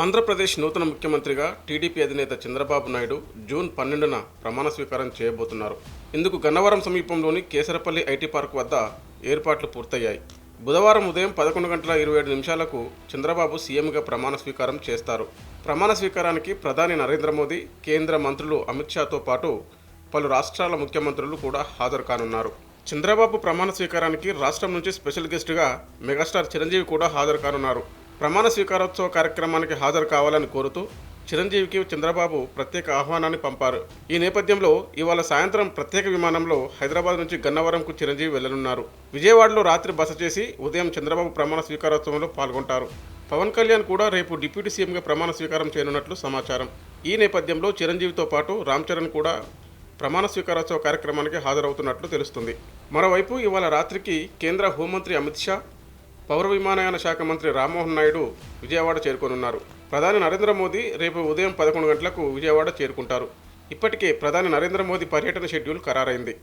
ఆంధ్రప్రదేశ్ నూతన ముఖ్యమంత్రిగా టీడీపీ అధినేత చంద్రబాబు నాయుడు జూన్ పన్నెండున ప్రమాణ స్వీకారం చేయబోతున్నారు. ఇందుకు గన్నవరం సమీపంలోని కేసరపల్లి ఐటీ పార్క్ వద్ద ఏర్పాట్లు పూర్తయ్యాయి. బుధవారం ఉదయం పదకొండు గంటల ఇరవై ఏడు నిమిషాలకు చంద్రబాబు సీఎంగా ప్రమాణ స్వీకారం చేస్తారు. ప్రమాణ స్వీకారానికి ప్రధాని నరేంద్ర మోదీ కేంద్ర మంత్రులు అమిత్ షాతో పాటు పలు రాష్ట్రాల ముఖ్యమంత్రులు కూడా హాజరు కానున్నారు. చంద్రబాబు ప్రమాణ స్వీకారానికి రాష్ట్రం నుంచి స్పెషల్ గెస్టుగా మెగాస్టార్ చిరంజీవి కూడా హాజరు కానున్నారు. ప్రమాణ స్వీకారోత్సవ కార్యక్రమానికి హాజరు కావాలని కోరుతూ చిరంజీవికి చంద్రబాబు ప్రత్యేక ఆహ్వానాన్ని పంపారు. ఈ నేపథ్యంలో ఇవాళ సాయంత్రం ప్రత్యేక విమానంలో హైదరాబాద్ నుంచి గన్నవరంకు చిరంజీవి వెళ్ళనున్నారు విజయవాడలో రాత్రి బస చేసి ఉదయం చంద్రబాబు ప్రమాణ స్వీకారోత్సవంలో పాల్గొంటారు. పవన్ కళ్యాణ్ కూడా రేపు డిప్యూటీ సీఎంగా ప్రమాణ స్వీకారం చేయనున్నట్లు సమాచారం. ఈ నేపథ్యంలో చిరంజీవితో పాటు రామ్ చరణ్ కూడా ప్రమాణ స్వీకారోత్సవ కార్యక్రమానికి హాజరవుతున్నట్లు తెలుస్తుంది. మరోవైపు ఇవాళ రాత్రికి కేంద్ర హోంమంత్రి అమిత్ షా పౌర విమానయాన శాఖ మంత్రి రామ్మోహన్ నాయుడు విజయవాడ చేరుకోనున్నారు. ప్రధాని నరేంద్ర మోదీ రేపు ఉదయం పదకొండు గంటలకు విజయవాడ చేరుకుంటారు. ఇప్పటికే ప్రధాని నరేంద్ర మోదీ పర్యటన షెడ్యూల్ ఖరారైంది.